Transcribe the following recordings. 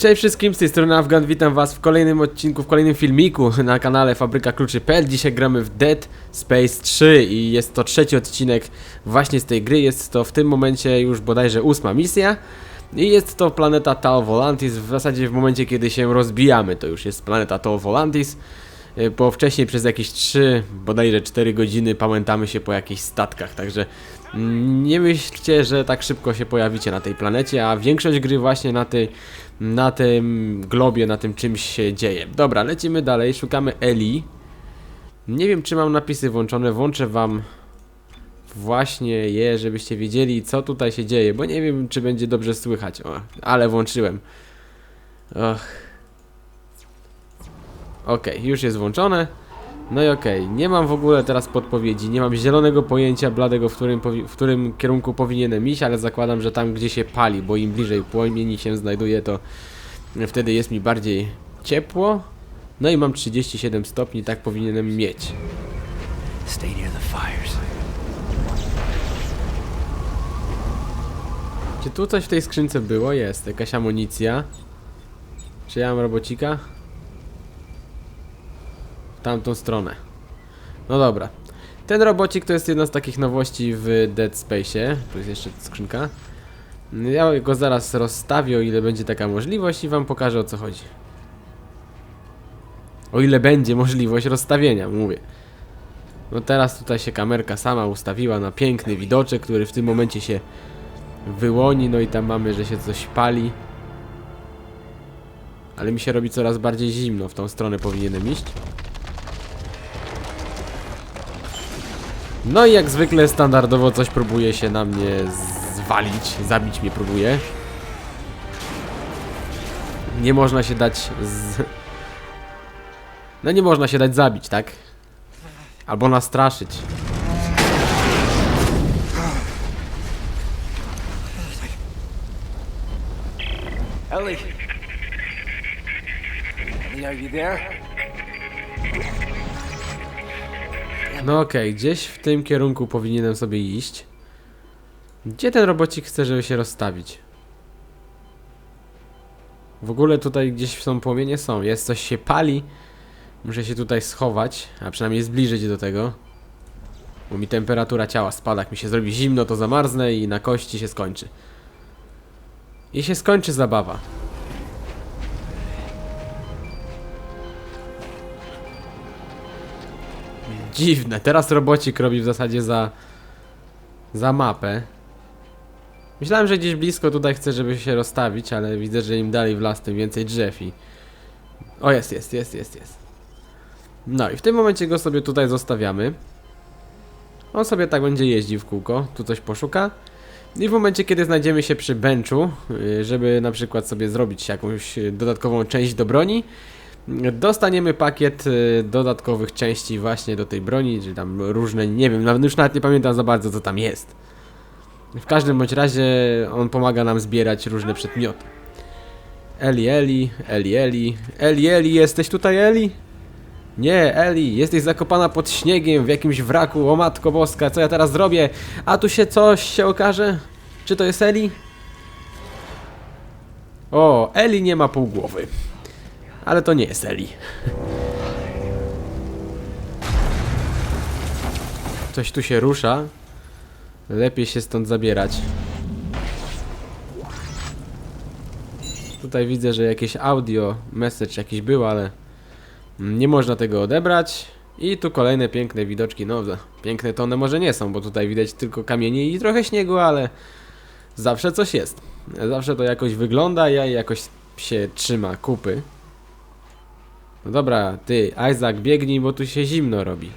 Cześć wszystkim, z tej strony Afgan, witam was w kolejnym odcinku, w kolejnym filmiku na kanale Fabryka Kluczy.pl Dzisiaj gramy w Dead Space 3 i jest to trzeci odcinek właśnie z tej gry. Jest to w tym momencie już bodajże ósma misja I jest to planeta Tal Volantis, w zasadzie w momencie kiedy się rozbijamy to już jest planeta Tal Volantis. Y, Bo wcześniej przez jakieś 3, bodajże 4 godziny pamiętamy się po jakichś statkach, także mm, nie myślcie, że tak szybko się pojawicie na tej planecie, a większość gry właśnie na tej, na tym globie, na tym czymś się dzieje. Dobra, lecimy dalej, szukamy Eli. Nie wiem, czy mam napisy włączone, włączę wam właśnie je, żebyście wiedzieli, co tutaj się dzieje, bo nie wiem, czy będzie dobrze słychać. O, ale włączyłem. Och. Okej, już jest włączone. No i okej, nie mam w ogóle teraz podpowiedzi, nie mam zielonego pojęcia bladego, w którym, w którym kierunku powinienem iść, ale zakładam, że tam gdzie się pali, bo im bliżej płomieni się znajduje, to wtedy jest mi bardziej ciepło. No i mam 37 stopni, tak powinienem mieć. Stay near the fires. Czy tu coś w tej skrzynce było? Jest, jakaś amunicja. Czy ja mam robocika? Tamtą stronę. No dobra. Ten robocik to jest jedna z takich nowości w Dead Space. Tu jest jeszcze skrzynka. Ja go zaraz rozstawię, o ile będzie taka możliwość i wam pokażę o co chodzi. O ile będzie możliwość rozstawienia, mówię. No teraz tutaj się kamerka sama ustawiła na piękny widoczek, który w tym momencie się wyłoni, no i tam mamy, że się coś pali. Ale mi się robi coraz bardziej zimno, w tą stronę powinienem iść. No i jak zwykle standardowo coś próbuje się na mnie zwalić, zabić mnie próbuje. Nie można się dać z... No nie można się dać zabić, tak? Albo nastraszyć. Ellie. Ellie, are you there? No okej, gdzieś w tym kierunku powinienem sobie iść. Gdzie ten robocik chce, żeby się rozstawić? W ogóle tutaj gdzieś są płomienie? Są. Jest coś się pali. Muszę się tutaj schować, a przynajmniej zbliżyć do tego. Bo mi temperatura ciała spada. Jak mi się zrobi zimno, to zamarznę i na kości się skończy. I się skończy zabawa. Dziwne. Teraz robocik robi w zasadzie za... za mapę. Myślałem, że gdzieś blisko tutaj chce, żeby się rozstawić, ale widzę, że im dalej w las, tym więcej drzew i... O, jest, jest, jest, jest, jest. No i w tym momencie go sobie tutaj zostawiamy. On sobie tak będzie jeździł w kółko, tu coś poszuka. I w momencie, kiedy znajdziemy się przy benchu, y, żeby na przykład sobie zrobić jakąś y, dodatkową część do broni, dostaniemy pakiet y, dodatkowych części właśnie do tej broni, czy tam różne, nie wiem, nawet już nawet nie pamiętam za bardzo co tam jest. W każdym bądź razie on pomaga nam zbierać różne przedmioty. Eli, Eli, Eli, Eli, Eli, Eli, jesteś tutaj Eli? Nie, Eli, jesteś zakopana pod śniegiem w jakimś wraku, o matko boska, co ja teraz zrobię? A tu się coś się okaże? Czy to jest Eli? O, Eli nie ma pół głowy. Ale to nie jest Eli. Coś tu się rusza. Lepiej się stąd zabierać. Tutaj widzę, że jakieś audio, message jakiś był, ale nie można tego odebrać. I tu kolejne piękne widoczki. No, piękne to one może nie są, bo tutaj widać tylko kamienie i trochę śniegu, ale zawsze coś jest. Zawsze to jakoś wygląda, ja jakoś się trzyma kupy. No dobra, ty, Isaac, biegnij, bo tu się zimno robi.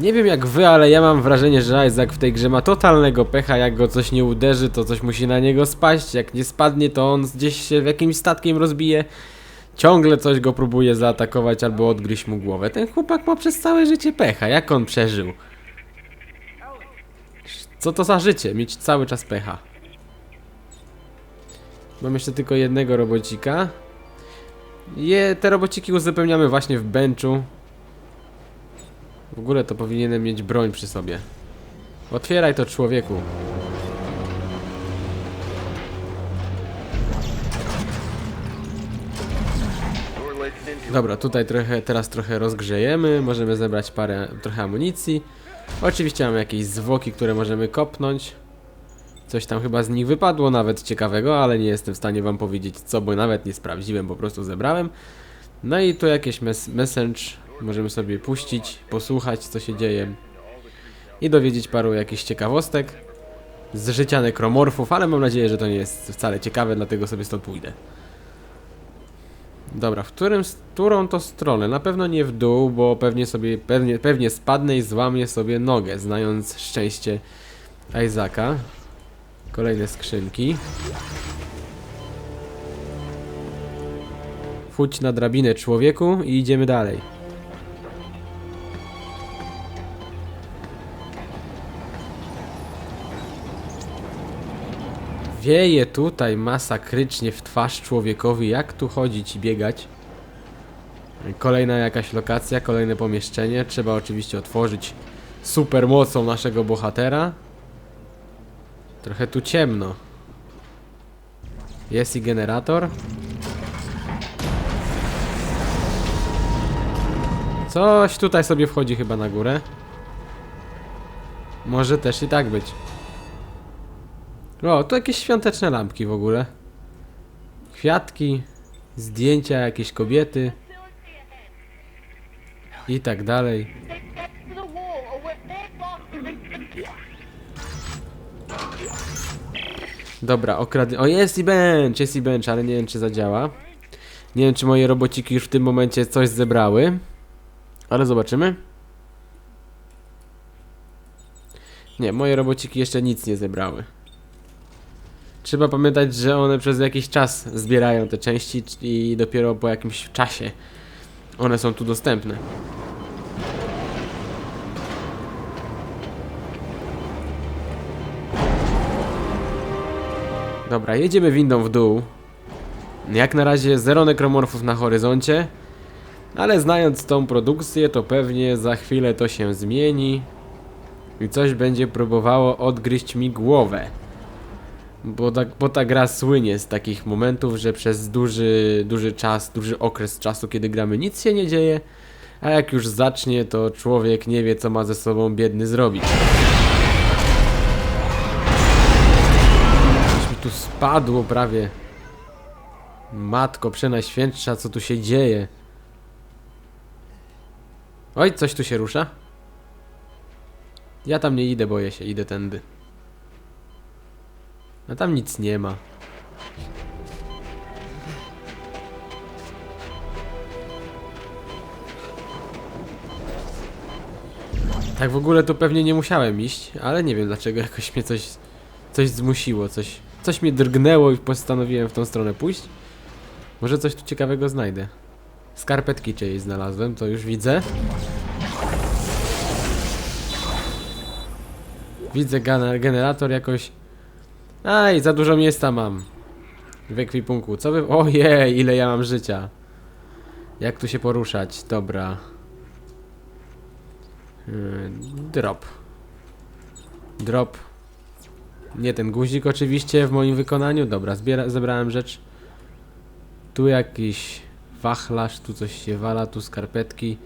Nie wiem jak wy, ale ja mam wrażenie, że Isaac w tej grze ma totalnego pecha, jak go coś nie uderzy, to coś musi na niego spaść, jak nie spadnie, to on gdzieś się jakimś statkiem rozbije. Ciągle coś go próbuje zaatakować albo odgryźć mu głowę. Ten chłopak ma przez całe życie pecha. Jak on przeżył? Co to za życie? Mieć cały czas pecha. Mam jeszcze tylko jednego robocika. Je, te robociki uzupełniamy właśnie w benchu. W ogóle to powinienem mieć broń przy sobie. Otwieraj to człowieku. Dobra, tutaj trochę, teraz trochę rozgrzejemy, możemy zebrać parę, trochę amunicji. Oczywiście mamy jakieś zwłoki, które możemy kopnąć. Coś tam chyba z nich wypadło, nawet ciekawego, ale nie jestem w stanie wam powiedzieć co, bo nawet nie sprawdziłem, po prostu zebrałem. No i tu jakieś mes message możemy sobie puścić, posłuchać co się dzieje i dowiedzieć paru jakichś ciekawostek z życia nekromorfów, ale mam nadzieję, że to nie jest wcale ciekawe, dlatego sobie stąd pójdę. Dobra, w którym, którą to stronę? Na pewno nie w dół, bo pewnie sobie, pewnie, pewnie spadnę i złamię sobie nogę, znając szczęście Isaaca. Kolejne skrzynki. Wchódź na drabinę człowieku i idziemy dalej. Wieje tutaj masakrycznie w twarz człowiekowi. Jak tu chodzić i biegać? Kolejna jakaś lokacja, kolejne pomieszczenie. Trzeba oczywiście otworzyć supermocą naszego bohatera. Trochę tu ciemno. Jest i generator. Coś tutaj sobie wchodzi chyba na górę. Może też i tak być. O, to jakieś świąteczne lampki w ogóle. Kwiatki, zdjęcia jakieś kobiety i tak dalej. Dobra, okrady... O, jest i bench, jest i bench, ale nie wiem czy zadziała. Nie wiem czy moje robociki już w tym momencie coś zebrały. Ale zobaczymy. Nie, moje robociki jeszcze nic nie zebrały. Trzeba pamiętać, że one przez jakiś czas zbierają te części i dopiero po jakimś czasie one są tu dostępne. Dobra, jedziemy windą w dół. Jak na razie zero nekromorfów na horyzoncie. Ale znając tą produkcję, to pewnie za chwilę to się zmieni. I coś będzie próbowało odgryźć mi głowę. Bo ta, bo ta gra słynie z takich momentów, że przez duży, duży czas, duży okres czasu, kiedy gramy, nic się nie dzieje. A jak już zacznie, to człowiek nie wie, co ma ze sobą biedny zrobić. Coś mi tu spadło prawie. Matko przenajświętsza, co tu się dzieje? Oj, coś tu się rusza. Ja tam nie idę, boję się, idę tędy. A tam nic nie ma. Tak w ogóle to pewnie nie musiałem iść, ale nie wiem dlaczego jakoś mnie coś, coś zmusiło, coś, coś mnie drgnęło i postanowiłem w tą stronę pójść. Może coś tu ciekawego znajdę. Skarpetki czyjeś znalazłem, to już widzę. Widzę gener- generator jakoś. Aj, za dużo miejsca mam. W ekwipunku. Co wy. Ojej, ile ja mam życia. Jak tu się poruszać? Dobra. Yy, Drop. Drop. Nie ten guzik oczywiście w moim wykonaniu. Dobra, zbiera, zebrałem rzecz. Tu jakiś wachlarz, tu coś się wala, tu skarpetki.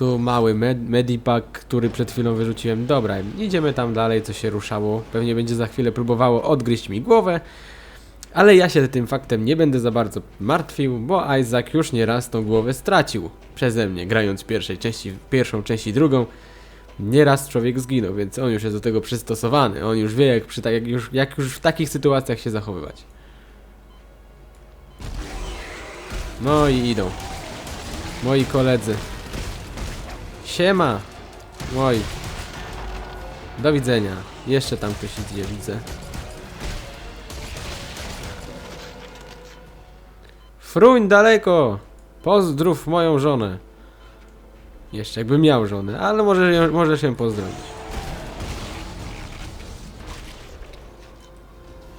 Tu mały med medipack, który przed chwilą wyrzuciłem. Dobra, idziemy tam dalej, co się ruszało. Pewnie będzie za chwilę próbowało odgryźć mi głowę. Ale ja się tym faktem nie będę za bardzo martwił, bo Isaac już nieraz tą głowę stracił przeze mnie, grając pierwszej części, pierwszą część i drugą. Nieraz człowiek zginął, więc on już jest do tego przystosowany. On już wie, jak, przy, tak, jak, już, jak już w takich sytuacjach się zachowywać. No i idą. Moi koledzy. Siema! Oj. Do widzenia. Jeszcze tam ktoś idzie, widzę. Fruń daleko! Pozdrów moją żonę. Jeszcze jakby miał żonę, ale może, może się pozdrowić.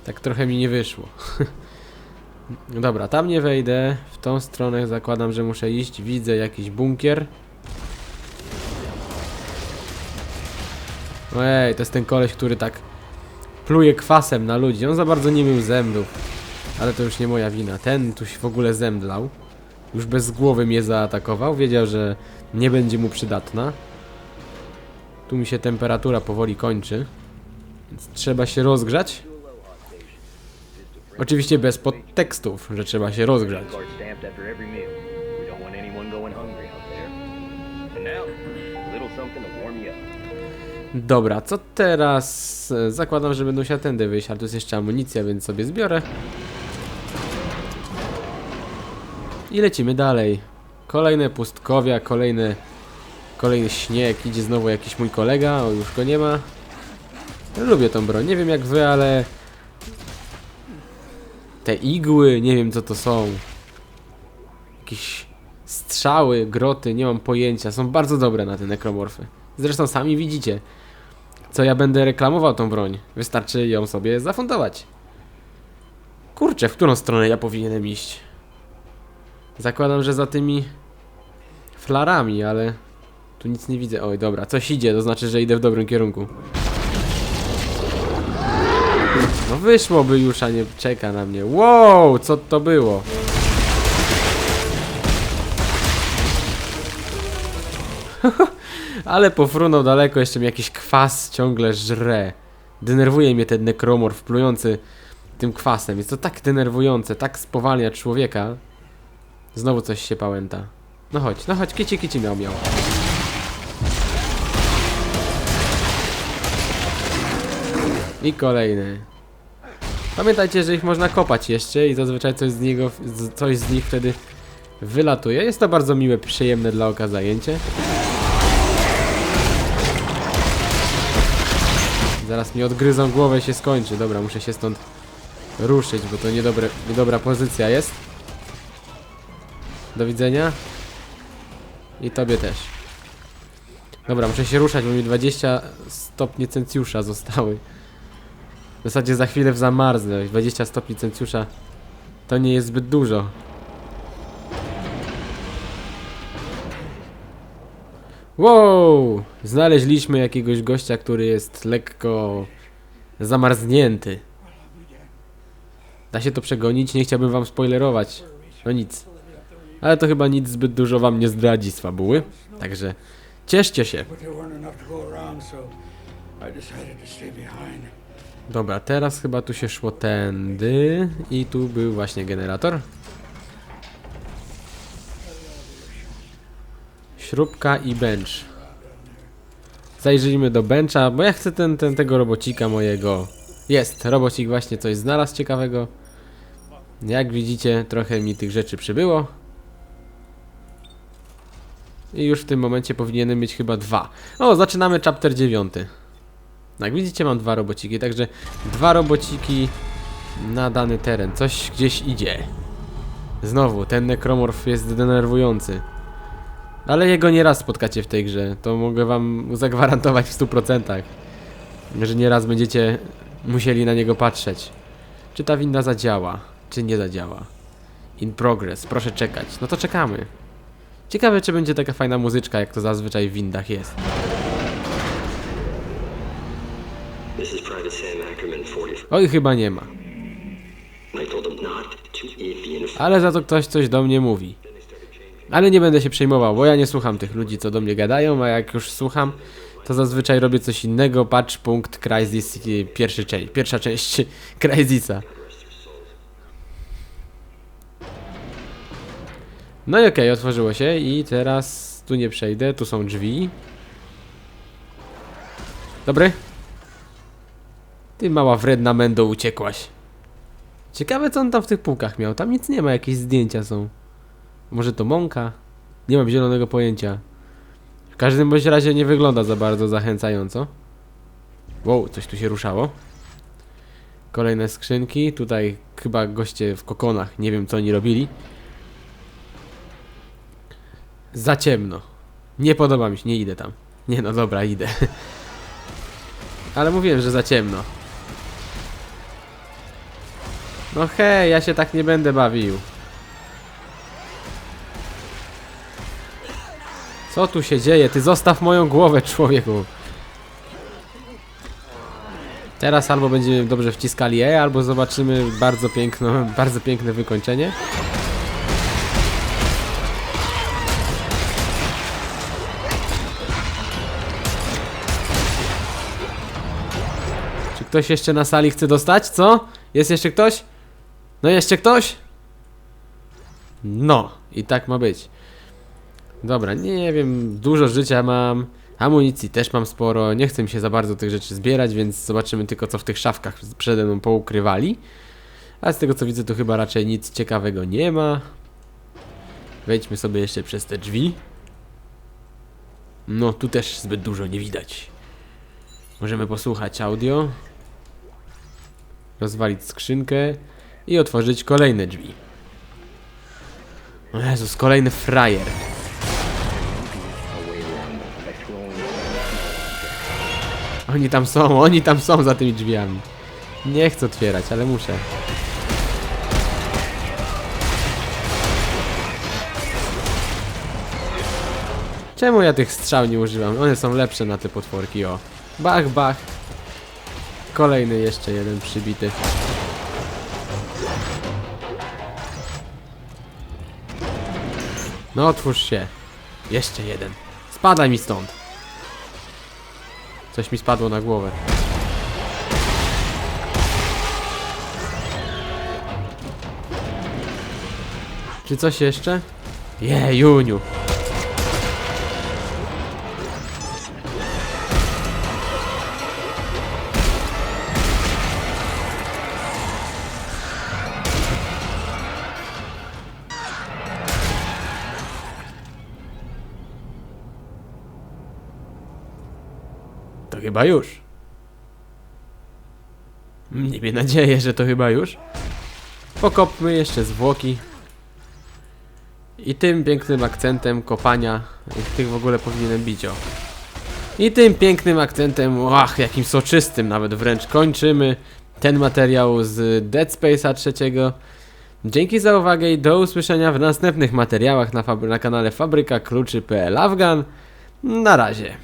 Tak trochę mi nie wyszło. Dobra, tam nie wejdę. W tą stronę zakładam, że muszę iść. Widzę jakiś bunkier. Ojej, to jest ten koleś, który tak pluje kwasem na ludzi. On za bardzo nie miał zębów. Ale to już nie moja wina. Ten tu się w ogóle zemdlał. Już bez głowy mnie zaatakował. Wiedział, że nie będzie mu przydatna. Tu mi się temperatura powoli kończy. Więc trzeba się rozgrzać. Oczywiście bez podtekstów, że trzeba się rozgrzać. Dobra, co teraz? Zakładam, że będę musiał tędy wyjść, ale tu jest jeszcze amunicja, więc sobie zbiorę. I lecimy dalej. Kolejne pustkowia, kolejne, kolejny śnieg. Idzie znowu jakiś mój kolega, o już go nie ma. Lubię tą broń, nie wiem jak wy, ale... Te igły, nie wiem co to są. Jakieś strzały, groty, nie mam pojęcia. Są bardzo dobre na te nekromorfy. Zresztą sami widzicie, co ja będę reklamował tą broń. Wystarczy ją sobie zafundować. Kurczę, w którą stronę ja powinienem iść? Zakładam, że za tymi flarami, ale tu nic nie widzę. Oj, dobra, coś idzie, to znaczy, że idę w dobrym kierunku. No wyszłoby już, a nie czeka na mnie. Wow, co to było? Ale pofrunął daleko, jeszcze mi jakiś kwas ciągle żre. Denerwuje mnie ten nekromorf plujący tym kwasem. Jest to tak denerwujące, tak spowalnia człowieka. Znowu coś się pałęta. No chodź, no chodź, kici kici miał miał. I kolejny. Pamiętajcie, że ich można kopać jeszcze i zazwyczaj coś z niego, coś z nich wtedy wylatuje. Jest to bardzo miłe, przyjemne dla oka zajęcie. Zaraz mi odgryzą głowę i się skończy. Dobra, muszę się stąd ruszyć, bo to niedobre, niedobra pozycja jest. Do widzenia. I tobie też. Dobra, muszę się ruszać, bo mi 20 stopni Celsjusza zostały. W zasadzie za chwilę zamarznę. 20 stopni Celsjusza to nie jest zbyt dużo. Wow! Znaleźliśmy jakiegoś gościa, który jest lekko zamarznięty. Da się to przegonić? Nie chciałbym wam spoilerować. No nic. Ale to chyba nic zbyt dużo wam nie zdradzi z fabuły. Także cieszcie się. Dobra, teraz chyba tu się szło tędy i tu był właśnie generator. Śrubka i bench. Zajrzyjmy do bencha, bo ja chcę ten, ten, tego robocika mojego. Jest, robocik właśnie coś znalazł ciekawego. Jak widzicie, trochę mi tych rzeczy przybyło. I już w tym momencie powinienem mieć chyba dwa. O, zaczynamy chapter 9. Jak widzicie mam dwa robociki, także dwa robociki na dany teren. Coś gdzieś idzie. Znowu, ten nekromorf jest denerwujący. Ale jego nieraz spotkacie w tej grze. To mogę wam zagwarantować w 100%. Że nieraz będziecie musieli na niego patrzeć. Czy ta winda zadziała, czy nie zadziała. In progress, proszę czekać. No to czekamy. Ciekawe, czy będzie taka fajna muzyczka, jak to zazwyczaj w windach jest. This is Private Sam Ackerman, 40. Oj, chyba nie ma. Ale za to ktoś coś do mnie mówi. Ale nie będę się przejmował, bo ja nie słucham tych ludzi, co do mnie gadają, a jak już słucham, to zazwyczaj robię coś innego. Patch punkt Crysis pierwszy część, pierwsza część Crysisa. No i okej, otworzyło się i teraz tu nie przejdę, tu są drzwi. Dobry? Ty mała wredna mendo uciekłaś. Ciekawe co on tam w tych półkach miał. Tam nic nie ma, jakieś zdjęcia są. Może to mąka? Nie mam zielonego pojęcia. W każdym bądź razie nie wygląda za bardzo zachęcająco. Wow, coś tu się ruszało. Kolejne skrzynki. Tutaj chyba goście w kokonach. Nie wiem co oni robili. Za ciemno. Nie podoba mi się, nie idę tam. Nie no dobra, idę. Ale mówiłem, że za ciemno. No hej, ja się tak nie będę bawił. Co tu się dzieje? Ty zostaw moją głowę, człowieku. Teraz albo będziemy dobrze wciskali E, albo zobaczymy bardzo piękno, bardzo piękne wykończenie. Czy ktoś jeszcze na sali chce dostać? Co? Jest jeszcze ktoś? No jeszcze ktoś? No, i tak ma być. Dobra, nie wiem, dużo życia mam, amunicji też mam sporo, nie chcę mi się za bardzo tych rzeczy zbierać, więc zobaczymy tylko co w tych szafkach przede mną poukrywali. A z tego co widzę to chyba raczej nic ciekawego nie ma. Wejdźmy sobie jeszcze przez te drzwi. No, tu też zbyt dużo nie widać. Możemy posłuchać audio. Rozwalić skrzynkę i otworzyć kolejne drzwi. O Jezus, kolejny frajer. Oni tam są, oni tam są za tymi drzwiami. Nie chcę otwierać, ale muszę. Czemu ja tych strzał nie używam? One są lepsze na te potworki, o. Bach, bach. Kolejny jeszcze jeden przybity. No otwórz się. Jeszcze jeden. Spadaj mi stąd. Coś mi spadło na głowę. Czy coś jeszcze? Je, Juniu. Chyba już. Miejmy nadzieję, że to chyba już. Pokopmy jeszcze zwłoki. I tym pięknym akcentem kopania, tych w ogóle powinienem bić o. I tym pięknym akcentem, ach, jakim soczystym nawet wręcz kończymy ten materiał z Dead Space'a trzeciego. Dzięki za uwagę i do usłyszenia w następnych materiałach na, na kanale Fabryka Kluczy.pl Afgan. Na razie.